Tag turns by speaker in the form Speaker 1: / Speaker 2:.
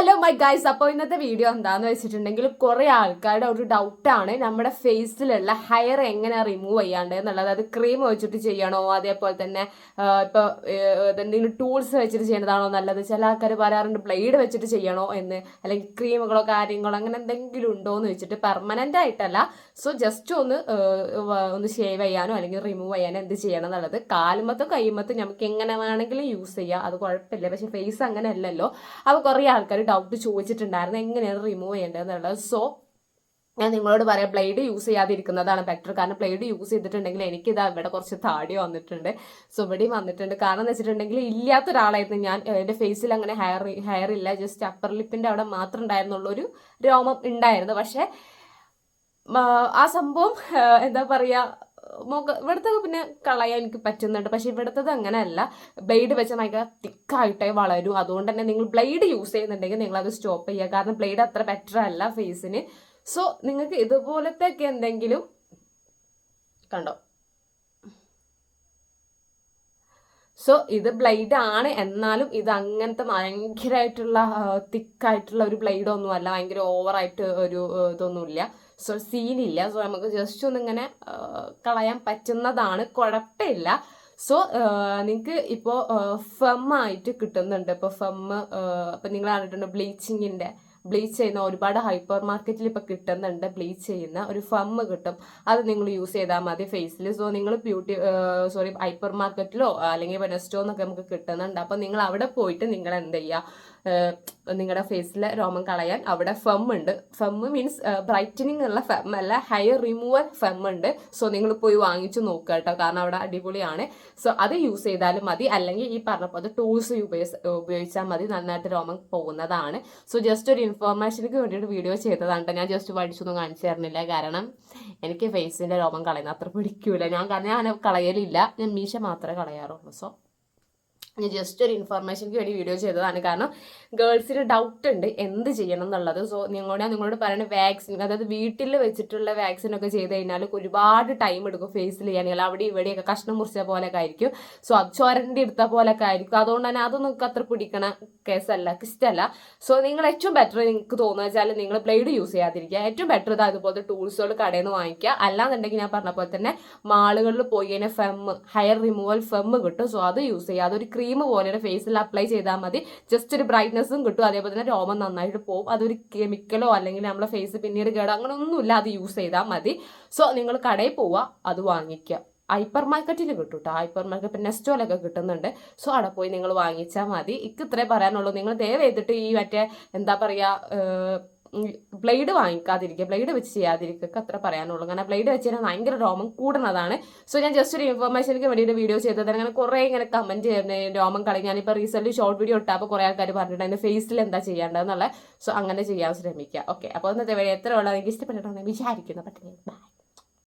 Speaker 1: Hello my guys അപ്പോൾ ഇന്നത്തെ video എന്താന്ന് വെച്ചിട്ടുണ്ടെങ്കിൽ കുറേ ആൾക്കാരുടെ ഒരു ഡൗട്ടാണ് നമ്മുടെ ഫേസിലുള്ള ഹെയർ എങ്ങനെ റിമൂവ് ചെയ്യാണ്ട് എന്നുള്ളത്. അത് ക്രീം വെച്ചിട്ട് ചെയ്യണോ? അതേപോലെ തന്നെ ഇപ്പോൾ എന്തെങ്കിലും ടൂൾസ് വെച്ചിട്ട് ചെയ്യുന്നതാണോ നല്ലത്? ചില ആൾക്കാർ പറയാറുണ്ട് ബ്ലേഡ് വെച്ചിട്ട് ചെയ്യണോ എന്ന് അല്ലെങ്കിൽ ക്രീമുകളോ കാര്യങ്ങളോ അങ്ങനെ എന്തെങ്കിലും ഉണ്ടോ എന്ന് വെച്ചിട്ട് പെർമനന്റ് ആയിട്ടല്ല. സോ ജസ്റ്റ് ഒന്ന് ഒന്ന് ഷേവ് ചെയ്യാനോ അല്ലെങ്കിൽ റിമൂവ് ചെയ്യാനോ എന്ത് ചെയ്യണം എന്നുള്ളത് കാലുമത്തും കൈമത്തും നമുക്ക് എങ്ങനെ വേണമെങ്കിലും യൂസ് ചെയ്യാം. അത് കുഴപ്പമില്ല. പക്ഷേ ഫേസ് അങ്ങനെ അല്ലല്ലോ അപ്പോൾ കുറേ ആൾക്കാർ ഡൗട്ട് ചോദിച്ചിട്ടുണ്ടായിരുന്നു എങ്ങനെയാണ് റിമൂവ് ചെയ്യേണ്ടതെന്നുള്ളത്. സോ ഞാൻ നിങ്ങളോട് പറയാം ബ്ലേഡ് യൂസ് ചെയ്യാതിരിക്കുന്നതാണ് ബെറ്റർ കാരണം ബ്ലേഡ് യൂസ് ചെയ്തിട്ടുണ്ടെങ്കിൽ എനിക്കിതാ ഇവിടെ കുറച്ച് താടി വന്നിട്ടുണ്ട്. സോ ഇവിടെയും വന്നിട്ടുണ്ട്. കാരണം എന്ന് വെച്ചിട്ടുണ്ടെങ്കിൽ ഇല്ലാത്ത ഒരാളായിരുന്നു ഞാൻ എന്റെ ഫേസിൽ അങ്ങനെ ഹെയർ ഹെയർ ഇല്ല. ജസ്റ്റ് അപ്പർ ലിപ്പിന്റെ അവിടെ മാത്രം ഉണ്ടായിരുന്നുള്ളൊരു രോമം ഉണ്ടായിരുന്നു. പക്ഷേ ആ സംഭവം എന്താ പറയുക മുഖ ഇവിടുത്തെ പിന്നെ കളയാൻ എനിക്ക് പറ്റുന്നുണ്ട്. പക്ഷെ ഇവിടുത്തത് അങ്ങനെയല്ല. ബ്ലേഡ് വെച്ചാൽ ഭയങ്കര തിക്കായിട്ടേ വളരും. അതുകൊണ്ട് തന്നെ നിങ്ങൾ ബ്ലേഡ് യൂസ് ചെയ്യുന്നുണ്ടെങ്കിൽ നിങ്ങൾ അത് സ്റ്റോപ്പ് ചെയ്യുക. കാരണം ബ്ലേഡ് അത്ര ബെറ്റർ അല്ല ഫേസിന്. സോ നിങ്ങൾക്ക് ഇതുപോലത്തെ ഒക്കെ എന്തെങ്കിലും കണ്ടോ? സോ ഇത് ബ്ലേഡ് ആണ്. എന്നാലും ഇത് അങ്ങനത്തെ ഭയങ്കരമായിട്ടുള്ള തിക്കായിട്ടുള്ള ഒരു ബ്ലേഡ് ഒന്നും അല്ല ഭയങ്കര ഓവറായിട്ട് ഒരു ഇതൊന്നുമില്ല. സോ സീനില്ല സോ നമുക്ക് ജസ്റ്റ് ഒന്ന് ഇങ്ങനെ കളയാൻ പറ്റുന്നതാണ്. കുഴപ്പമില്ല. സോ നിങ്ങൾക്ക് ഇപ്പോൾ ഫെമ്മായിട്ട് കിട്ടുന്നുണ്ട്. ഇപ്പോൾ ഫെമ്മ് ഇപ്പം നിങ്ങൾ കണ്ടിട്ടുണ്ട് ബ്ലീച്ചിങ്ങിന്റെ ബ്ലീച്ച് ചെയ്യുന്ന ഒരുപാട് ഹൈപ്പർ മാർക്കറ്റിൽ ഇപ്പോൾ കിട്ടുന്നുണ്ട് ബ്ലീച്ച് ചെയ്യുന്ന ഒരു ഫം കിട്ടും. അത് നിങ്ങൾ യൂസ് ചെയ്താൽ മതി ഫേസിൽ സോ നിങ്ങൾ ബ്യൂട്ടി സോറി ഹൈപ്പർ മാർക്കറ്റിലോ അല്ലെങ്കിൽ വെനസ്റ്റോ എന്നൊക്കെ നമുക്ക് കിട്ടുന്നുണ്ട്. അപ്പോൾ നിങ്ങൾ അവിടെ പോയിട്ട് നിങ്ങൾ എന്ത് ചെയ്യുക? നിങ്ങളുടെ ഫേസിലെ രോമം കളയാൻ അവിടെ ഫെം ഉണ്ട്. ഫെം മീൻസ് ബ്രൈറ്റനിങ് ഉള്ള ഫെം അല്ല ഹെയർ റിമൂവൽ ഫെം ഉണ്ട്. സോ നിങ്ങൾ പോയി വാങ്ങിച്ചു നോക്കുക കേട്ടോ. കാരണം അവിടെ അടിപൊളിയാണ്. സോ അത് യൂസ് ചെയ്താലും മതി. അല്ലെങ്കിൽ ഈ പറഞ്ഞ പോലെ ടൂൾസ് ഉപയോഗിച്ചാൽ മതി. നന്നായിട്ട് രോമം പോകുന്നതാണ്. സോ ജസ്റ്റ് ഒരു ഇൻഫോർമേഷനക്ക് വേണ്ടിയിട്ട് വീഡിയോ ചെയ്തതാണ്. ഞാൻ ജസ്റ്റ് പഠിച്ചൊന്നും കാണിച്ചു തരുന്നില്ല. കാരണം എനിക്ക് ഫേസിന്റെ രോമം കളയുന്ന അത്ര പിടിക്കൂല. ഞാൻ കാരണം ഞാൻ കളയലില്ല. ഞാൻ മീശ മാത്രമേ കളയാറുള്ളൂ. സോ ഞാൻ ജസ്റ്റ് ഒരു ഇൻഫർമേഷൻക്ക് വേണ്ടി വീഡിയോ ചെയ്തതാണ്. കാരണം ഗേൾസിന് ഡൗട്ട് ഉണ്ട് എന്ത് ചെയ്യണം എന്നുള്ളത്. സോ നിങ്ങളോട് നിങ്ങളോട് പറയുന്നത് വാക്സിൻ അതായത് വീട്ടിൽ വെച്ചിട്ടുള്ള വാക്സിൻ ഒക്കെ ചെയ്ത് കഴിഞ്ഞാൽ ഒരുപാട് ടൈം എടുക്കും ഫേസിൽ ചെയ്യാൻ. അവിടെ ഇവിടെയൊക്കെ കഷ്ണം മുറിച്ച പോലെയൊക്കെ ആയിരിക്കും. സോ അത് ചോരണ്ടി എടുത്ത പോലെയൊക്കെ ആയിരിക്കും. അതുകൊണ്ട് തന്നെ അതൊന്നും അത്ര പിടിക്കണ കേസല്ല ഇഷ്ടമല്ല സോ നിങ്ങൾ ഏറ്റവും ബെറ്റർ നിങ്ങൾക്ക് തോന്നുക വെച്ചാൽ നിങ്ങൾ ബ്ലേഡ് യൂസ് ചെയ്യാതിരിക്കുക. ഏറ്റവും ബെറ്റർ ഇത് അതുപോലത്തെ ടൂൾസുകൾ കടയിൽ നിന്ന് വാങ്ങിക്കുക. അല്ലാന്നുണ്ടെങ്കിൽ ഞാൻ പറഞ്ഞ പോലെ തന്നെ മാളുകളിൽ പോയി കഴിഞ്ഞാൽ ഫെം ഹെയർ റിമൂവൽ ഫെം കിട്ടും. സോ അത് യൂസ് ചെയ്യുക. അതൊരു ക്രീം പോലെ ഫേസിൽ അപ്ലൈ ചെയ്താൽ മതി. ജസ്റ്റ് ഒരു ബ്രൈറ്റ്നസ്സും കിട്ടും. അതേപോലെ തന്നെ രോമം നന്നായിട്ട് പോകും അതൊരു കെമിക്കലോ അല്ലെങ്കിൽ നമ്മളെ ഫേസ് പിന്നീട് കേടോ അങ്ങനെ ഒന്നുമില്ല അത് യൂസ് ചെയ്താൽ മതി. സോ നിങ്ങൾ കടയിൽ പോവുക അത് വാങ്ങിക്കുക ഹൈപ്പർ മാർക്കറ്റിൽ കിട്ടും കേട്ടോ ഹൈപ്പർ മാർക്കറ്റ് പിന്നെ നെസ്റ്റോലൊക്കെ കിട്ടുന്നുണ്ട്. സോ അവിടെ പോയി നിങ്ങൾ വാങ്ങിച്ചാൽ മതി. ഇക്ക് ഇത്രേ പറയാനുള്ളൂ. നിങ്ങൾ ദയവ് ചെയ്തിട്ട് ഈ മറ്റേ എന്താ പറയുക ബ്ലേഡ് വാങ്ങിക്കാതിരിക്കുക ബ്ലേഡ് വെച്ച് ചെയ്യാതിരിക്കുക അത്ര പറയാനുള്ളൂ. കാരണം ബ്ലേഡ് വെച്ച് കഴിഞ്ഞാൽ ഭയങ്കര രോമം കൂടുന്നതാണ്. സോ ഞാൻ ജസ്റ്റ് ഒരു ഇൻഫർമേഷനിക്ക് വേണ്ടിയിട്ട് വീഡിയോ ചെയ്തത്. അങ്ങനെ കുറേ ഇങ്ങനെ കമന്റ് ചെയ്യുന്ന രോമം കളി. ഞാനിപ്പോൾ റീസെന്റ് ഷോർട്ട് വീഡിയോ ഇട്ടപ്പോൾ കുറേ ആൾക്കാർ പറഞ്ഞിട്ടുണ്ട് അതിന്റെ ഫേസിൽ എന്താ ചെയ്യേണ്ടതെന്നുള്ള സോ അങ്ങനെ ചെയ്യാൻ ശ്രമിക്കുക. ഓക്കെ അപ്പോൾ ഇന്നത്തെ വഴി എത്ര ഉള്ളത് എനിക്ക് ഇഷ്ടപ്പെട്ടിട്ടുണ്ടെങ്കിൽ വിചാരിക്കുന്നു. പറ്റുന്നത് ബൈ